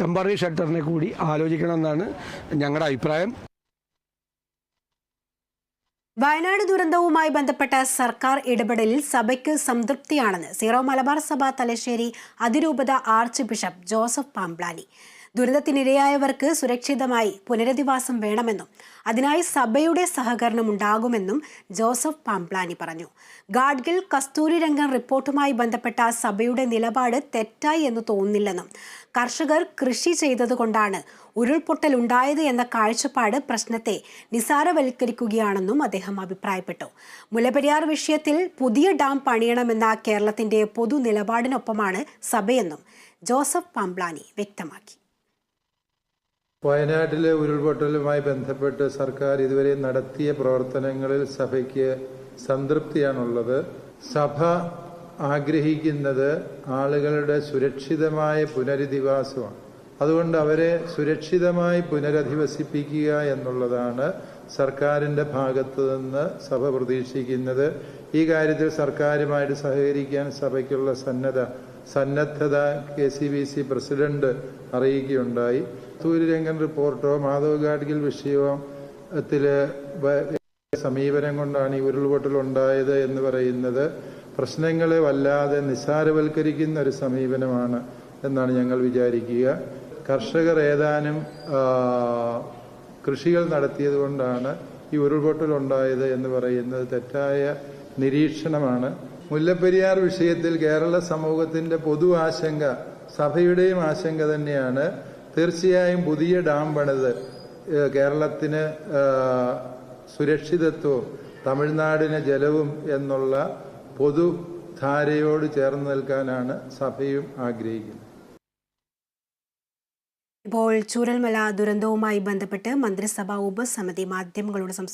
Temporary ഷെൽട്ടറിനെ കൂടി ആലോചിക്കണമെന്നാണ് ഞങ്ങളുടെ അഭിപ്രായം. വയനാട് ദുരന്തവുമായി ബന്ധപ്പെട്ട സർക്കാർ ഇടപെടലിൽ സഭയ്ക്ക് സംതൃപ്തിയാണെന്ന് സീറോ മലബാർ സഭ തലശ്ശേരി അതിരൂപത ആർച്ച് ബിഷപ്പ് ജോസഫ് പാംപ്ലാനി ദുരന്തത്തിനിരയായവർക്ക് സുരക്ഷിതമായി പുനരധിവാസം വേണമെന്നും അതിനായി സഭയുടെ സഹകരണം ഉണ്ടാകുമെന്നും ജോസഫ് പാംപ്ലാനി പറഞ്ഞു. ഗാഡ്ഗിൽ കസ്തൂരി രംഗൻ റിപ്പോർട്ടുമായി ബന്ധപ്പെട്ട സഭയുടെ നിലപാട് തെറ്റായി എന്ന് തോന്നുന്നില്ലെന്നും കർഷകർ കൃഷി ചെയ്തതുകൊണ്ടാണ് ഉരുൾപൊട്ടൽ ഉണ്ടായത് എന്ന കാഴ്ചപ്പാട് പ്രശ്നത്തെ നിസാരവൽക്കരിക്കുകയാണെന്നും അദ്ദേഹം അഭിപ്രായപ്പെട്ടു. മുലപ്പെരിയാർ വിഷയത്തിൽ പുതിയ ഡാം പണിയണമെന്ന കേരളത്തിന്റെ പൊതു നിലപാടിനൊപ്പമാണ് സഭയെന്നും ജോസഫ് പാംപ്ലാനി വ്യക്തമാക്കി. വയനാട്ടിലെ ഉരുൾപൊട്ടലുമായി ബന്ധപ്പെട്ട് സർക്കാർ ഇതുവരെ നടത്തിയ പ്രവർത്തനങ്ങളിൽ സഭയ്ക്ക് സംതൃപ്തിയാണുള്ളത്. സഭ ആഗ്രഹിക്കുന്നത് ആളുകളുടെ സുരക്ഷിതമായ പുനരധിവാസമാണ്. അതുകൊണ്ട് അവരെ സുരക്ഷിതമായി പുനരധിവസിപ്പിക്കുക എന്നുള്ളതാണ് സർക്കാരിന്റെ ഭാഗത്തു നിന്ന് സഭ പ്രതീക്ഷിക്കുന്നത്. ഈ കാര്യത്തിൽ സർക്കാരുമായിട്ട് സഹകരിക്കാൻ സഭയ്ക്കുള്ള സന്നദ്ധ സന്നദ്ധത K C B C president അറിയിക്കുകയുണ്ടായി. സൂര്യരംഗൻ റിപ്പോർട്ടോ മാധവ് ഗാഡ്ഗിൽ വിഷയമോ സമീപനം കൊണ്ടാണ് ഈ ഉരുൾപൊട്ടൽ ഉണ്ടായത് എന്ന് പറയുന്നത്. പ്രശ്നങ്ങളെ വല്ലാതെ നിസ്സാരവൽക്കരിക്കുന്ന ഒരു സമീപനമാണ് എന്നാണ് ഞങ്ങൾ വിചാരിക്കുക. കർഷകർ ഏതാനും കൃഷികൾ നടത്തിയത് കൊണ്ടാണ് ഈ ഉരുൾപൊട്ടലുണ്ടായത് എന്ന് പറയുന്നത് തെറ്റായ നിരീക്ഷണമാണ്. മുല്ലപ്പെരിയാർ വിഷയത്തിൽ കേരള സമൂഹത്തിന്റെ പൊതു ആശങ്ക സഭയുടെയും ആശങ്ക തന്നെയാണ്. തീർച്ചയായും പുതിയ ഡാം പണിത് കേരളത്തിന് സുരക്ഷിതത്വവും തമിഴ്നാടിന് ജലവും എന്നുള്ള പൊതുധാരയോട് ചേർന്ന് നിൽക്കാനാണ് സഭയും ആഗ്രഹിക്കുന്നത്. ഇപ്പോൾ ചൂരൽമല ദുരന്തവുമായി ബന്ധപ്പെട്ട് മന്ത്രിസഭാ ഉപസമിതി മാധ്യമങ്ങളോട് സംസാരിച്ചു.